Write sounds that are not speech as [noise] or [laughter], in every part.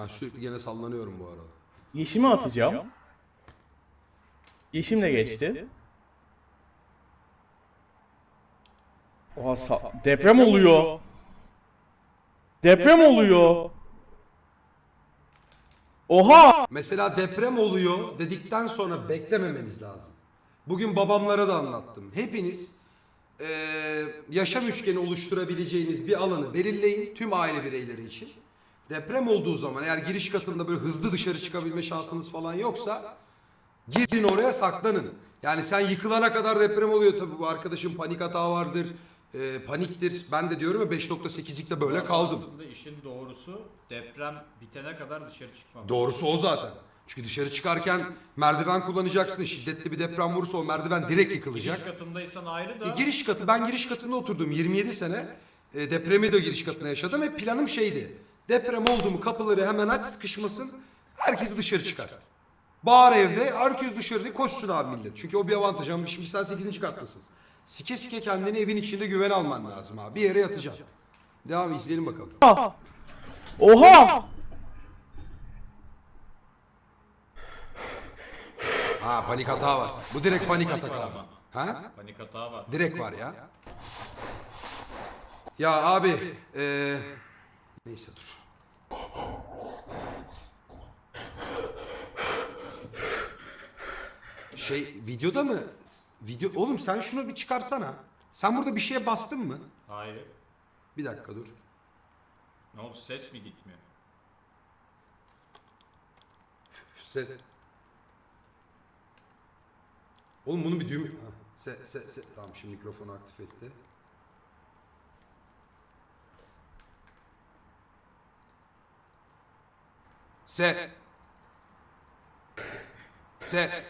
Ben sürekli gene sallanıyorum bu arada. Yeşimi atacağım. Yeşim de geçti. Oha sa- deprem oluyor. Deprem oluyor. Oha! Mesela deprem oluyor dedikten sonra beklememeniz lazım. Bugün babamlara da anlattım. Hepiniz eee, yaşam üçgeni oluşturabileceğiniz bir alanı belirleyin tüm aile bireyleri için. Deprem olduğu zaman eğer giriş katında böyle hızlı dışarı çıkabilme şansınız falan yoksa girin oraya saklanın. Yani sen yıkılana kadar deprem oluyor tabii bu arkadaşın panik hata vardır. eee, paniktir. Ben de diyorum ya 5.8'likte böyle kaldım. Aslında işin doğrusu deprem bitene kadar dışarı çıkmamak. Doğrusu o zaten. Çünkü dışarı çıkarken merdiven kullanacaksın. Şiddetli bir deprem vurursa o merdiven direkt yıkılacak. Giriş katındaysan ayrı da. E, giriş katı ben giriş katında oturdum 27 sene. E, depremi de giriş katına yaşadım ve planım şeydi. Deprem oldu mu kapıları hemen aç sıkışmasın. Herkes dışarı çıkar. Bağır evde herkes dışarı koşsun abi millet. Çünkü o bir avantaj ama şimdi sen 8. kattasın. Sike sike kendini evin içinde güven alman lazım abi. Bir yere yatacaksın. Devam izleyelim bakalım. Oha! Ha panik hata var. Bu direkt panik atak abi. Ha? Panik hata var. Direkt var ya. Ya abi, eee neyse dur. Şey videoda mı? Video oğlum sen şunu bir çıkarsana. Sen burada bir şeye bastın mı? Hayır. Bir dakika dur. Ne oldu ses mi gitmiyor? Se Oğlum bunun bir düğme... Ha, Se, se, se. Tamam şimdi mikrofonu aktif etti. Se. Se.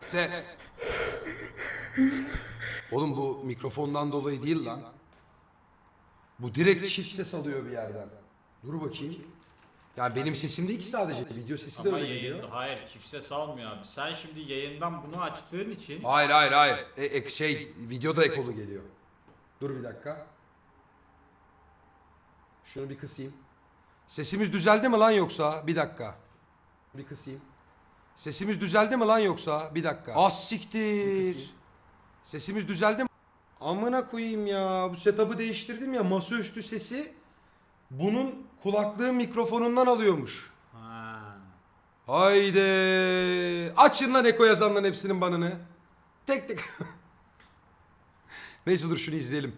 Se. Oğlum bu mikrofondan dolayı değil lan. Bu direkt çift ses alıyor bir yerden. Dur bakayım. Yani benim sesim değil ki sadece. Video sesi de Ama öyle geliyor. hayır çift ses almıyor abi. Sen şimdi yayından bunu açtığın için Hayır hayır hayır. E, ek, şey videoda ekolu geliyor. Dur bir dakika. Şunu bir kısayım. Sesimiz düzeldi mi lan yoksa? Bir dakika. Bir kısayım. Sesimiz düzeldi mi lan yoksa? Bir dakika. Az siktir. Sesimiz düzeldi mi? Amına koyayım ya. Bu setup'ı değiştirdim ya. Masaüstü sesi bunun kulaklığın mikrofonundan alıyormuş. ha. Haydi. Açın lan Eko yazanların hepsinin banını. Tek tek. [laughs] Neyse dur şunu izleyelim.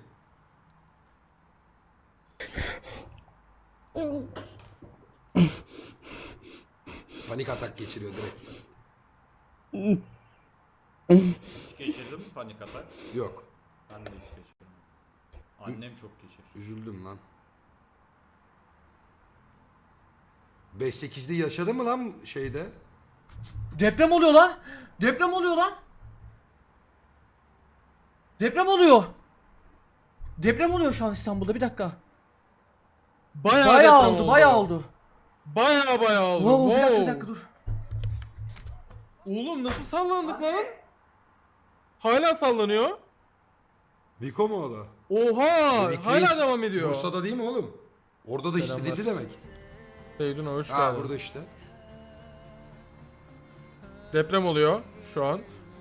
Panik atak geçiriyor direkt. Hiç geçirdin mi panik atak? Yok. Ben de hiç geçirmedim. Annem çok geçirir. Üzüldüm lan. 5-8'de yaşadı mı lan şeyde? Deprem oluyor lan. Deprem oluyor lan. Deprem oluyor. Deprem oluyor şu an İstanbul'da bir dakika. Bayağı, Bayağı deprem oldu, bayağı oldu. Bayağı bayağı oldu. Wow, bir dakika bir Wow. dakika dur. Oğlum nasıl sallandık lan? Hala sallanıyor. Viko mu o da? Oha! Demek hala devam ediyor. Bursa'da değil mi oğlum? Orada da hissedildi demek. Seydun hoş Ha geldin. burada işte. Deprem oluyor şu an.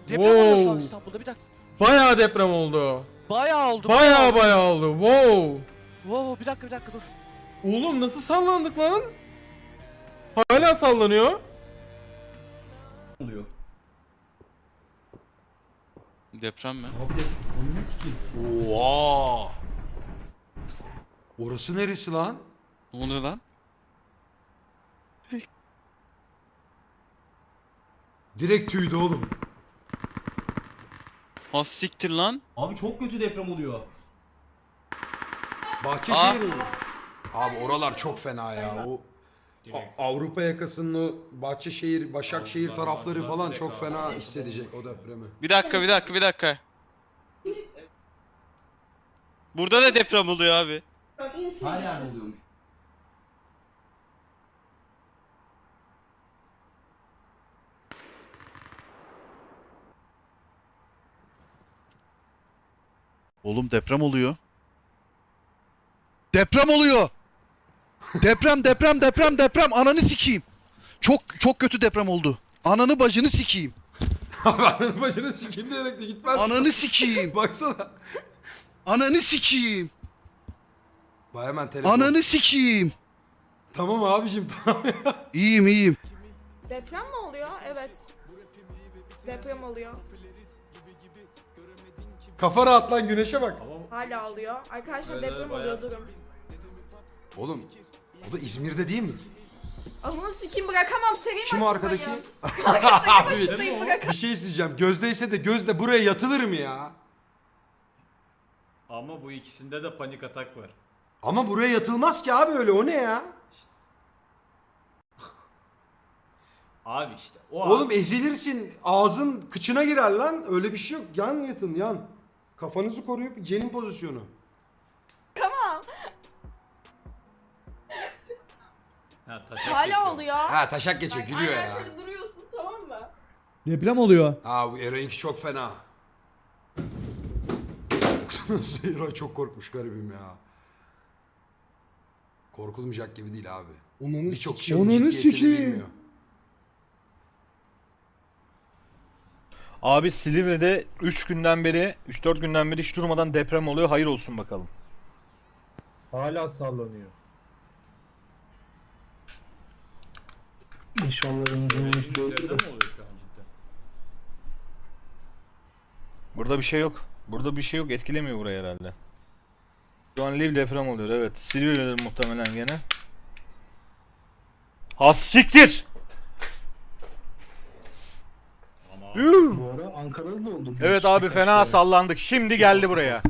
Deprem oluyor şu an Wow. İstanbul'da bir dakika. Bayağı deprem oldu. Bayağı oldu. Bayağı bayağı oldu. Wow. Wow bir dakika bir dakika dur. Oğlum nasıl sallandık lan? Hala sallanıyor. Deprem mi? Oha! Orası neresi lan? Ne oluyor lan? Direkt tüydü oğlum. Ha siktir lan. Abi çok kötü deprem oluyor. Bahçeşehir mi? Abi oralar çok fena ya. O Direkt. A- Avrupa yakasının o Bahçeşehir, Başakşehir Avrupa, tarafları Avrupa falan direkt çok abi. fena hissedecek o depremi. Bir dakika bir dakika bir dakika. Burada da deprem oluyor abi. Her yerde oluyormuş. Oğlum deprem oluyor. Deprem oluyor. Deprem deprem deprem deprem ananı sikeyim. Çok çok kötü deprem oldu. Ananı bacını sikeyim. [laughs] Ananın başına sikeyim diyerek de gitmez. Ananı sikeyim. [laughs] Baksana. Ananı sikeyim. Bak hemen telefon. Ananı sikeyim. Tamam abicim tamam ya. İyiyim iyiyim. Deprem mi oluyor? Evet. Deprem oluyor. Kafa rahat lan güneşe bak. Hala oluyor. Arkadaşlar deprem oluyor durun. Oğlum o da İzmir'de değil mi? Ananı sikeyim bırakamam sereyim Kim o arkadaki? Abi, [laughs] bir şey söyleyeceğim. Gözdeyse de gözde buraya yatılır mı ya? Ama bu ikisinde de panik atak var. Ama buraya yatılmaz ki abi öyle o ne ya? Abi işte o an- Oğlum ezilirsin ağzın kıçına girer lan. Öyle bir şey yok. Yan yatın yan. Kafanızı koruyup cenin pozisyonu. Ha, taşak Hala geçiyor. oluyor. Ha taşak geçiyor gülüyor Aynen ya. şöyle duruyorsun tamam mı? Deprem oluyor. Ha bu Ero'nunki çok fena. Ero çok korkmuş garibim ya. Korkulmayacak gibi değil abi. Onunu Birçok kişi onun Onunu ciddiyetini sikeyim. bilmiyor. Abi Silivri'de 3 günden beri 3-4 günden beri hiç durmadan deprem oluyor. Hayır olsun bakalım. Hala sallanıyor. Üzerinde mi oluyor şu an cidden? Burada bir şey yok. Burada bir şey yok. Etkilemiyor burayı herhalde. Şu an Liv deprem oluyor evet. Silivri'de muhtemelen gene. Has siktir! Yuh! Bu ara Ankara'da da oldu. Evet abi fena sallandık. Şimdi geldi buraya.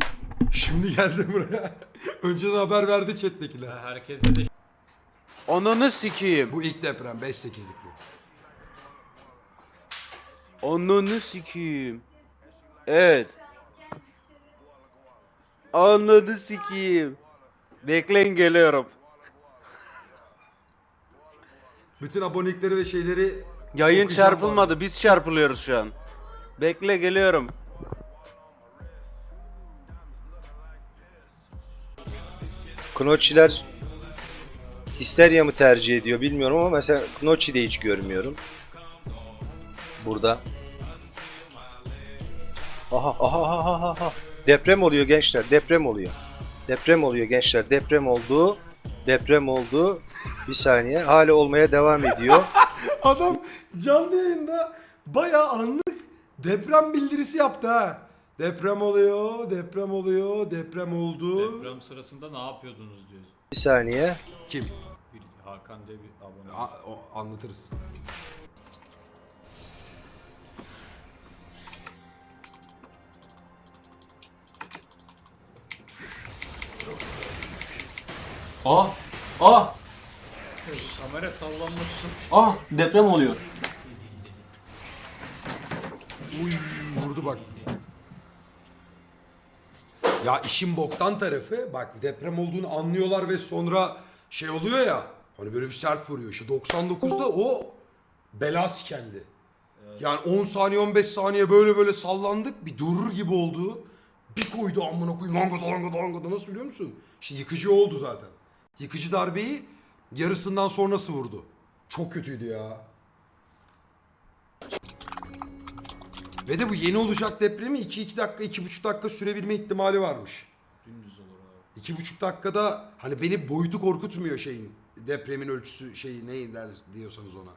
Şimdi geldi buraya. [laughs] Önceden haber verdi chat'tekiler. Ha, Herkeste de Ananı sikeyim. Bu ilk deprem 5-8'lik bu. Ananı sikeyim. Evet. Ananı sikeyim. Bekleyin geliyorum. Bütün abonelikleri ve şeyleri Yayın okuyacağım çarpılmadı. Biz çarpılıyoruz şu an. Bekle geliyorum. Knoçiler histerya mı tercih ediyor bilmiyorum ama mesela Knoçi de hiç görmüyorum. Burada. Aha aha aha aha. Deprem oluyor gençler. Deprem oluyor. Deprem oluyor gençler. Deprem oldu. Deprem oldu. Bir saniye. Hala olmaya devam ediyor. [laughs] Adam canlı yayında bayağı anlık deprem bildirisi yaptı ha. Deprem oluyor, deprem oluyor, deprem oldu. deprem sırasında ne yapıyordunuz diyoruz. Bir saniye. Kim? Bir Hakan diye bir abone. A- o- anlatırız. Ah! Ah! Kamera sallanması. Ah! Deprem oluyor. Uy vurdu bak. Ya işin boktan tarafı bak deprem olduğunu anlıyorlar ve sonra şey oluyor ya hani böyle bir sert vuruyor. İşte 99'da o bela sikendi. Yani 10 saniye 15 saniye böyle böyle sallandık bir durur gibi oldu. Bir koydu amına koyayım langada langada langada nasıl biliyor musun? İşte yıkıcı oldu zaten. Yıkıcı darbeyi yarısından sonrası vurdu. Çok kötüydü ya. Ve de bu yeni olacak depremi 2-2 dakika 2,5 dakika sürebilme ihtimali varmış. Dümdüz olur abi. 2,5 dakikada hani beni boyutu korkutmuyor şeyin depremin ölçüsü şeyi ne der diyorsanız ona.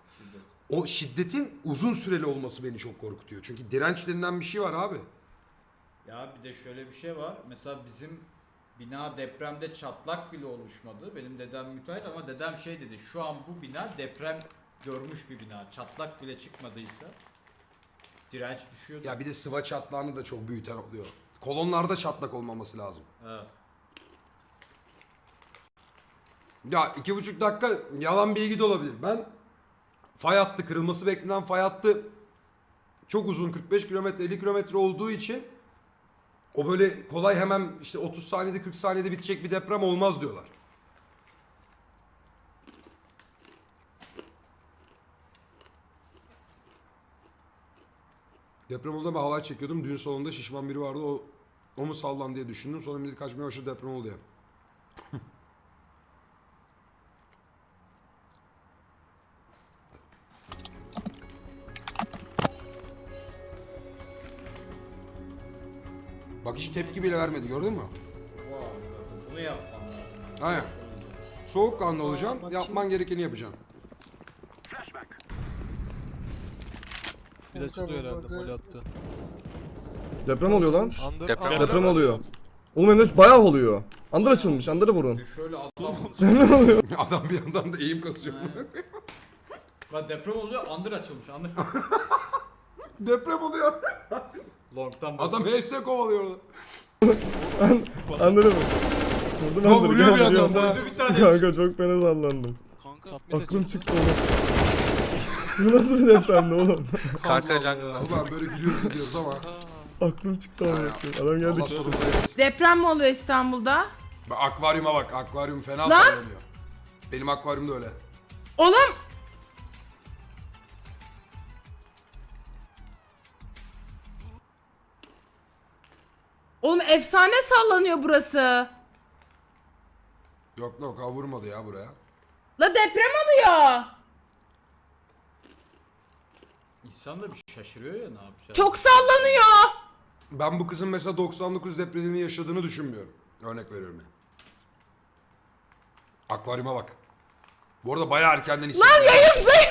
O şiddetin uzun süreli olması beni çok korkutuyor. Çünkü direnç denilen bir şey var abi. Ya bir de şöyle bir şey var. Mesela bizim bina depremde çatlak bile oluşmadı. Benim dedem müteahhit ama dedem şey dedi. Şu an bu bina deprem görmüş bir bina. Çatlak bile çıkmadıysa direnç düşüyor. Ya bir de sıva çatlağını da çok büyüten oluyor. Kolonlarda çatlak olmaması lazım. Evet. Ya iki buçuk dakika yalan bilgi de olabilir. Ben fay hattı kırılması beklenen fay hattı çok uzun 45 kilometre 50 kilometre olduğu için o böyle kolay hemen işte 30 saniyede 40 saniyede bitecek bir deprem olmaz diyorlar. Deprem oldu ama halay çekiyordum. Düğün salonunda şişman biri vardı. O, o mu sallan diye düşündüm. Sonra millet kaçmaya başladı deprem oldu ya. Bak hiç tepki bile vermedi gördün mü? Wow, bunu yapmam lazım. Aynen. Soğukkanlı olacaksın, yapman gerekeni yapacaksın. Bir de açılıyor herhalde. Gol attı. Deprem oluyor lan. Deprem Deprem oluyor. Oğlum hem de bayağı oluyor. Andır açılmış. Andır'ı vurun. Bir Şöyle adam... [laughs] [laughs] Adam bir yandan da eğim kasıyor. Lan deprem oluyor, andır açılmış. Andır. [laughs] Deprem oluyor. Long'tan Adam HS kovalıyor orada. Andır'ı vur. Vurdum Andır'ı. vuruyor bir yandan da. Bir tane. Kanka çok fena sallandım. Kanka. Aklım çıktı oğlum. Bu nasıl bir depremdi oğlum? Kanka can. Ulan böyle gülüyoruz ediyoruz ama. [laughs] Aklım çıktı oğlum. Adam geldi Allah. Deprem mi oluyor İstanbul'da? Bak akvaryuma bak. Akvaryum fena Lan! sallanıyor. Benim akvaryum da öyle. Oğlum Oğlum efsane sallanıyor burası. Yok yok ha vurmadı ya buraya. La deprem oluyor. İnsan da bir şaşırıyor ya ne yapacak. Çok sallanıyor. Ben bu kızın mesela 99 depremini yaşadığını düşünmüyorum. Örnek veriyorum ya. Akvaryuma bak. Bu arada bayağı erkenden. Lan yayındayım. [laughs]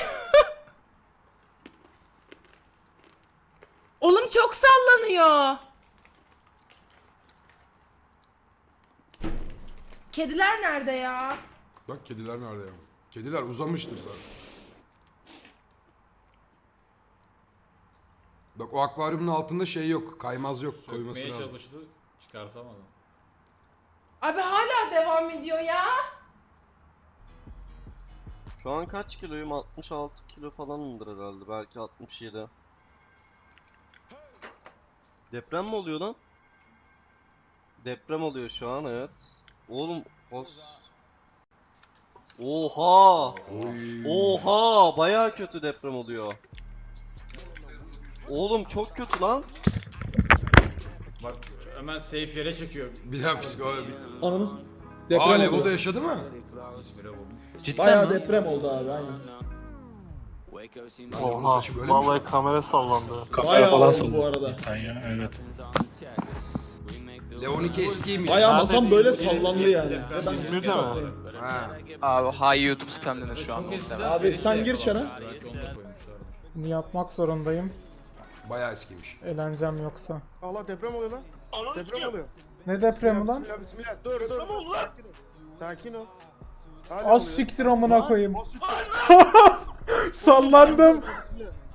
Oğlum çok sallanıyor. Kediler nerede ya? Bak kediler nerede ya? Kediler uzamıştır zaten. Bak o akvaryumun altında şey yok. Kaymaz yok. Koyması Sökmeye lazım. çalıştı, çıkartamadı. Abi hala devam ediyor ya. Şu an kaç kiloyum? 66 kilo falanımdır herhalde. Belki 67. Deprem mi oluyor lan? Deprem oluyor şu an evet. Oğlum os. Oha! Oy. Oha! Baya kötü deprem oluyor. Oğlum çok kötü lan. Bak hemen safe yere çekiyor. [laughs] Bir daha psikoloji. Anamız Aa Levo'da yaşadı mı? İzmir'e vurmuş. Cidden bayağı mi? deprem oldu abi aynen. Aa, onun saçı böyle mi? kamera sallandı. Bayağı oldu bu arada. evet. Leon 2 eskiymiş. Bayağı masam böyle sallandı yani. Deprem Ve ben- İzmir'de mi? Ha. Abi hay YouTube spamlenir şu an. Abi sen gir içeri. Bunu yapmak zorundayım. Bayağı eskiymiş. Eğleneceğim yoksa. Allah deprem oluyor lan. Deprem oluyor. Ne depremi lan? Bismillah bismillah. Dur dur. Deprem oldu lan. Sakin ol. Hala Az oluyor. siktir amına koyayım. [laughs] Sallandım.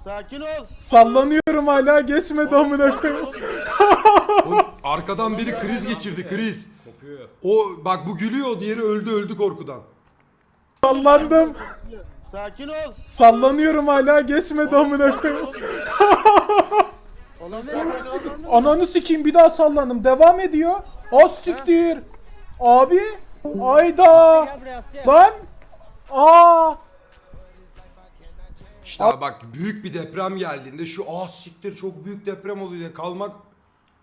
Sakin ol. Sallanıyorum hala geçmedi amına koyayım. [laughs] Oğlum, arkadan biri kriz geçirdi kriz. Kopuyor. O bak bu gülüyor diğeri öldü öldü korkudan. Sallandım. Sakin ol. Sallanıyorum hala geçmedi amına koyayım. Ananı sikeyim bir daha sallandım. Devam ediyor. Az siktir. Abi. Ayda. Lan. Aa. İşte bak büyük bir deprem geldiğinde şu ah siktir çok büyük deprem oluyor diye kalmak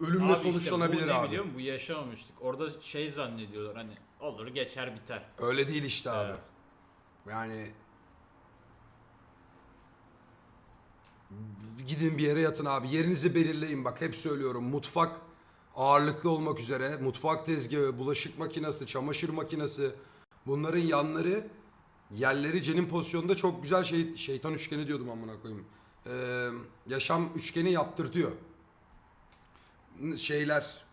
ölümle Abi işte sonuçlanabilir bu ne abi. biliyor musun? Bu yaşamamıştık. Orada şey zannediyorlar hani olur geçer biter. Öyle değil işte abi. Yani gidin bir yere yatın abi. Yerinizi belirleyin bak hep söylüyorum. Mutfak ağırlıklı olmak üzere mutfak tezgahı, bulaşık makinesi, çamaşır makinesi bunların yanları yerleri cenin pozisyonunda çok güzel şey şeytan üçgeni diyordum amına koyayım. Ee, yaşam üçgeni yaptırtıyor. Şeyler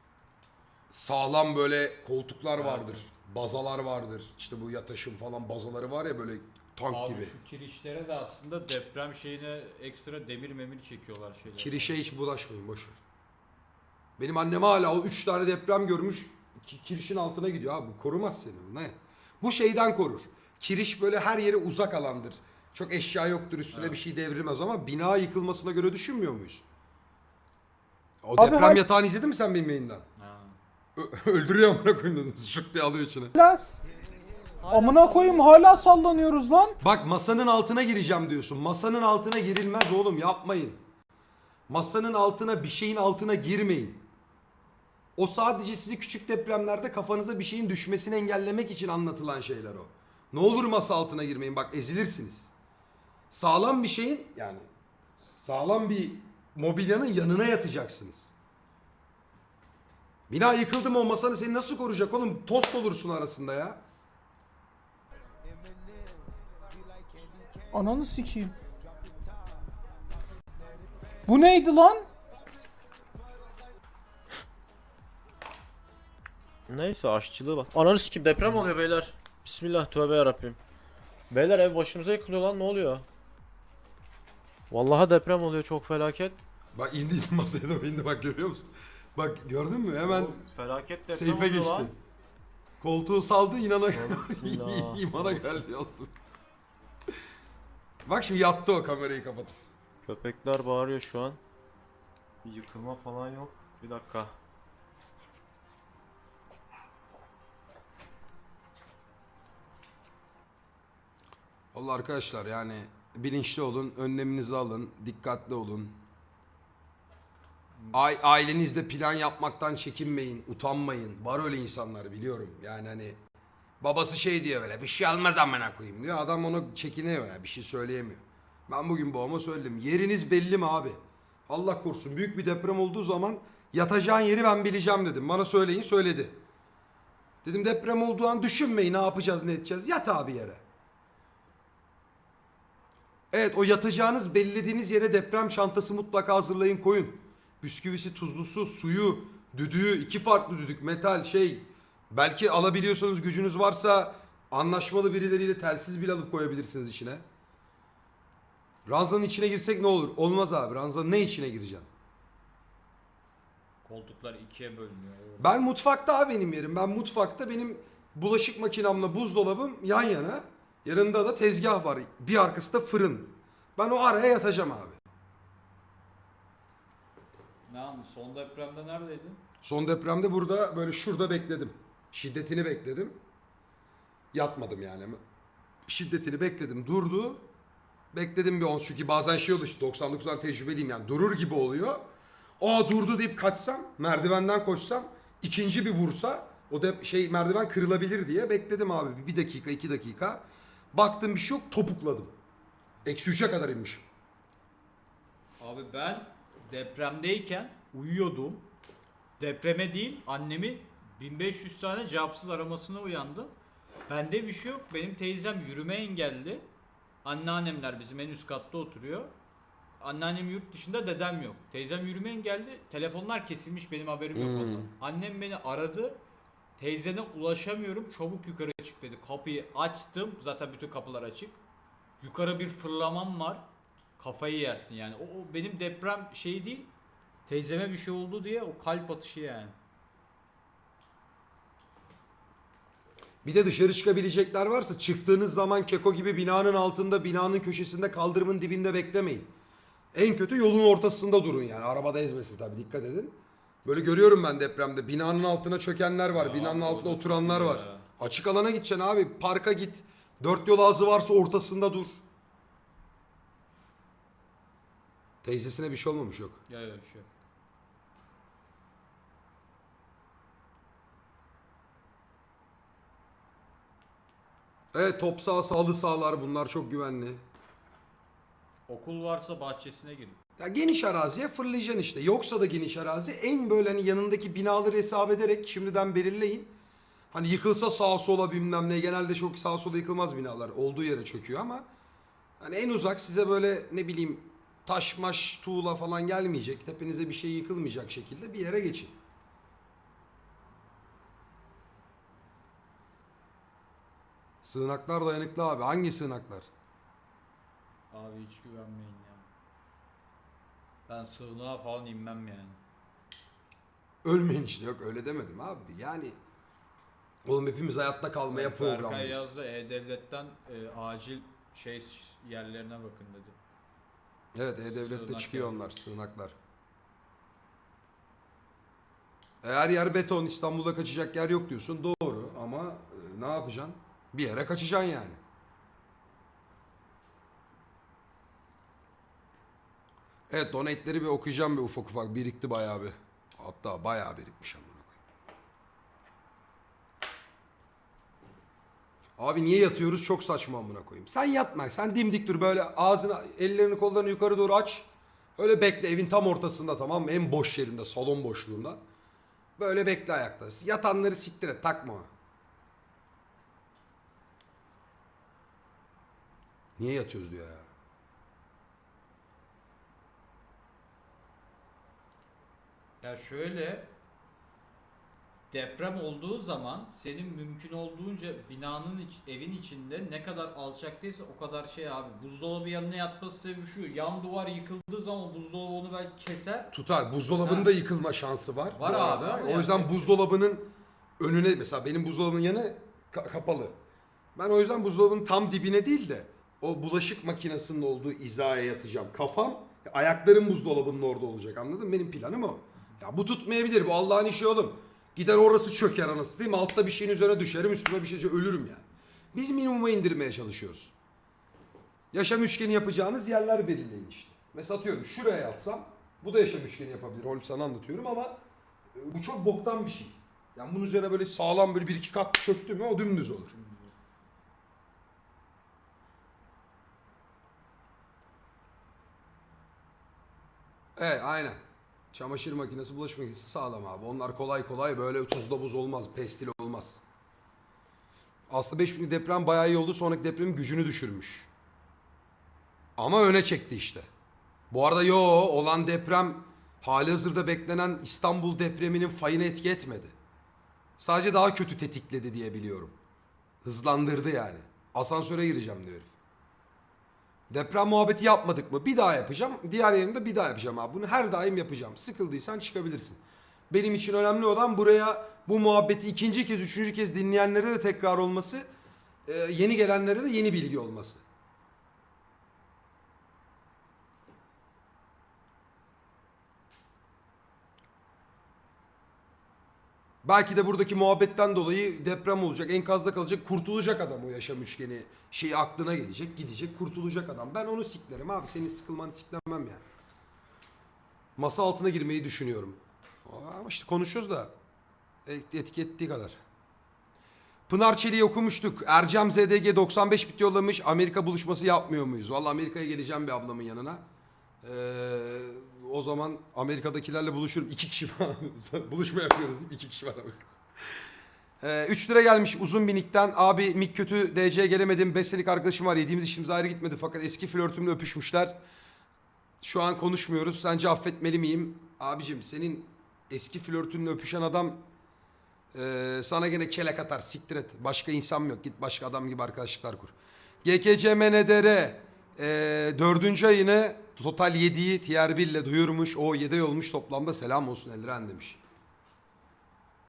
sağlam böyle koltuklar vardır. Bazalar vardır. İşte bu yataşım falan bazaları var ya böyle tank Abi gibi. şu kirişlere de aslında deprem şeyine ekstra demir memir çekiyorlar şeyler. Kirişe hiç bulaşmayın boş ver. Benim annem hala o 3 tane deprem görmüş ki- kirişin altına gidiyor abi bu korumaz seni bu ne? Bu şeyden korur. Kiriş böyle her yere uzak alandır. Çok eşya yoktur üstüne bir şey devrilmez ama bina yıkılmasına göre düşünmüyor muyuz? O Abi deprem hal- yatağını izledin mi sen benim yayından? Ha. Ö- [laughs] öldürüyor amına koyayım [laughs] şık diye alıyor içine. Las. Amına koyayım hala sallanıyoruz lan. Bak masanın altına gireceğim diyorsun. Masanın altına girilmez oğlum yapmayın. Masanın altına bir şeyin altına girmeyin. O sadece sizi küçük depremlerde kafanıza bir şeyin düşmesini engellemek için anlatılan şeyler o. Ne olur masa altına girmeyin bak ezilirsiniz. Sağlam bir şeyin yani sağlam bir mobilyanın yanına yatacaksınız. Bina yıkıldı mı o masanı seni nasıl koruyacak oğlum? Tost olursun arasında ya. Ananı sikeyim. Bu neydi lan? Neyse aşçılığı bak. Ananı sikeyim deprem oluyor beyler. Bismillah tövbe yarabbim. Beyler ev başımıza yıkılıyor lan ne oluyor? Vallahi deprem oluyor çok felaket. Bak indi indi masaya doğru indi bak görüyor musun? Bak gördün mü hemen Oğlum, felaket deprem seyfe oluyor geçti. lan. Koltuğu saldı inana bismillah. [laughs] imana geldi yazdım. Bak şimdi yattı o kamerayı kapatıp. Köpekler bağırıyor şu an. Bir yıkılma falan yok. Bir dakika. Vallahi arkadaşlar yani bilinçli olun, önleminizi alın, dikkatli olun. Ai- ailenizle plan yapmaktan çekinmeyin, utanmayın. Var öyle insanlar biliyorum. Yani hani babası şey diyor böyle bir şey almaz amına koyayım diyor. Adam onu çekiniyor ya bir şey söyleyemiyor. Ben bugün babama söyledim. Yeriniz belli mi abi? Allah korusun büyük bir deprem olduğu zaman yatacağın yeri ben bileceğim dedim. Bana söyleyin söyledi. Dedim deprem olduğu an düşünmeyin ne yapacağız ne edeceğiz. Yat abi yere. Evet o yatacağınız belirlediğiniz yere deprem çantası mutlaka hazırlayın koyun. Bisküvisi, tuzlusu, suyu, düdüğü, iki farklı düdük, metal şey. Belki alabiliyorsanız gücünüz varsa anlaşmalı birileriyle telsiz bile alıp koyabilirsiniz içine. Ranzanın içine girsek ne olur? Olmaz abi. Ranzanın ne içine gireceksin? Koltuklar ikiye bölünüyor. Ben mutfakta abi benim yerim. Ben mutfakta benim bulaşık makinemle buzdolabım yan yana. Yanında da tezgah var. Bir arkası da fırın. Ben o araya yatacağım abi. Ne yaptın? Son depremde neredeydin? Son depremde burada böyle şurada bekledim. Şiddetini bekledim. Yatmadım yani. Şiddetini bekledim. Durdu. Bekledim bir 10 çünkü bazen şey oluyor işte 99'dan tecrübeliyim yani durur gibi oluyor. Aa durdu deyip kaçsam merdivenden koşsam ikinci bir vursa o da şey merdiven kırılabilir diye bekledim abi bir dakika iki dakika. Baktım bir şey yok topukladım. Eksi 3'e kadar inmiş. Abi ben depremdeyken uyuyordum. Depreme değil annemi 1500 tane cevapsız aramasına uyandım. Bende bir şey yok. Benim teyzem yürüme engelli. Anneannemler bizim en üst katta oturuyor. Anneannem yurt dışında dedem yok. Teyzem yürüme engelli. Telefonlar kesilmiş benim haberim yok Hmm. ondan. Annem beni aradı. Teyzene ulaşamıyorum. Çabuk yukarı çık dedi. Kapıyı açtım. Zaten bütün kapılar açık. Yukarı bir fırlamam var. Kafayı yersin yani. O, o benim deprem şeyi değil. Teyzeme bir şey oldu diye o kalp atışı yani. Bir de dışarı çıkabilecekler varsa çıktığınız zaman keko gibi binanın altında, binanın köşesinde, kaldırımın dibinde beklemeyin. En kötü yolun ortasında durun yani. Arabada ezmesin tabii dikkat edin. Böyle görüyorum ben depremde. Binanın altına çökenler var. Binanın da oturanlar var. Açık alana gideceksin abi. Parka git. Dört yol ağzı varsa ortasında dur. Teyzesine bir şey olmamış yok. Ya ya bir şey. yok. Evet top sahası, halı sahalar bunlar çok güvenli. Okul varsa bahçesine girin. Ya geniş araziye fırlayacaksın işte. Yoksa da geniş arazi en böyle hani yanındaki binaları hesap ederek şimdiden belirleyin. Hani yıkılsa sağa sola bilmem ne. Genelde çok sağa sola yıkılmaz binalar. Olduğu yere çöküyor ama. Hani en uzak size böyle ne bileyim taş maş tuğla falan gelmeyecek. Tepenize bir şey yıkılmayacak şekilde bir yere geçin. Sığınaklar dayanıklı abi. Hangi sığınaklar? Abi hiç güvenmeyin ya. Ben sığınağa falan inmem yani. Ölmeyin işte yok öyle demedim abi. Yani oğlum hepimiz hayatta kalmaya Berkay programlıyız. yazdı E-Devlet'ten e, acil şey yerlerine bakın dedi. Evet E-Devlet'te Sığınak çıkıyor yani. onlar sığınaklar. Eğer yer beton İstanbul'da kaçacak yer yok diyorsun doğru ama e, ne yapacaksın? Bir yere kaçacaksın yani. Evet donate'leri bir okuyacağım bir ufak ufak birikti bayağı bir. Hatta bayağı birikmiş amına koyayım. Abi niye yatıyoruz çok saçma amına koyayım. Sen yatma sen dimdik dur böyle ağzını ellerini kollarını yukarı doğru aç. Öyle bekle evin tam ortasında tamam mı? En boş yerinde salon boşluğunda. Böyle bekle ayakta. Yatanları siktir et takma Niye yatıyoruz diyor ya. Ya şöyle deprem olduğu zaman senin mümkün olduğunca binanın iç, evin içinde ne kadar alçaktaysa o kadar şey abi. Buzdolabı yanına yatması sebebi şu. Yan duvar yıkıldığı zaman buzdolabı onu belki keser. Tutar. Buzdolabında yıkılma şansı var, Var bu abi, arada. var o yani. yüzden buzdolabının önüne mesela benim buzdolabının yanı ka- kapalı. Ben o yüzden buzdolabının tam dibine değil de o bulaşık makinesinin olduğu hizaya yatacağım. Kafam ayaklarım buzdolabının orada olacak anladın mı? Benim planım o. Ya bu tutmayabilir bu Allah'ın işi oğlum. Gider orası çöker anası değil mi? Altta bir şeyin üzerine düşerim üstüme bir şey ölürüm yani. Biz minimuma indirmeye çalışıyoruz. Yaşam üçgeni yapacağınız yerler belirleyin işte. Mesela atıyorum şuraya yatsam bu da yaşam üçgeni yapabilir. Holmes sana anlatıyorum ama e, bu çok boktan bir şey. Yani bunun üzerine böyle sağlam böyle bir iki kat çöktü mü o dümdüz olur. Evet aynen. Çamaşır makinesi, bulaşık makinesi sağlam abi. Onlar kolay kolay böyle tuzla buz olmaz, pestil olmaz. Aslında 5000'lik deprem bayağı iyi oldu. Sonraki depremin gücünü düşürmüş. Ama öne çekti işte. Bu arada yo olan deprem hali hazırda beklenen İstanbul depreminin fayını etki etmedi. Sadece daha kötü tetikledi diye biliyorum. Hızlandırdı yani. Asansöre gireceğim diyor herif. Deprem muhabbeti yapmadık mı? Bir daha yapacağım. Diğer yerimde bir daha yapacağım abi. Bunu her daim yapacağım. Sıkıldıysan çıkabilirsin. Benim için önemli olan buraya bu muhabbeti ikinci kez, üçüncü kez dinleyenlere de tekrar olması. e, yeni gelenlere de yeni bilgi olması. Belki de buradaki muhabbetten dolayı deprem olacak, enkazda kalacak, kurtulacak adam o yaşam üçgeni. Şeyi aklına gelecek, gidecek, kurtulacak adam. Ben onu siklerim abi, senin sıkılmanı siklemem yani. Masa altına girmeyi düşünüyorum. Ama işte konuşuyoruz da et- etki ettiği kadar. Pınar Çelik'i okumuştuk. Ercem ZDG 95 bit yollamış. Amerika buluşması yapmıyor muyuz? Vallahi Amerika'ya geleceğim bir ablamın yanına. Ee, o zaman Amerika'dakilerle buluşurum. İki kişi falan. [laughs] Buluşma yapıyoruz? İki kişi var. Ee, 3 lira gelmiş uzun binikten. Abi mik kötü DC'ye gelemedim. 5 senelik arkadaşım var. Yediğimiz işimiz ayrı gitmedi. Fakat eski flörtümle öpüşmüşler. Şu an konuşmuyoruz. Sence affetmeli miyim? Abicim senin eski flörtünle öpüşen adam ee, sana gene kelek atar siktir et. Başka insan mı yok? Git başka adam gibi arkadaşlıklar kur. GKCMNDR e, dördüncü ayını total 7'yi tier 1 ile duyurmuş. O 7 ay olmuş toplamda selam olsun Eldiren demiş.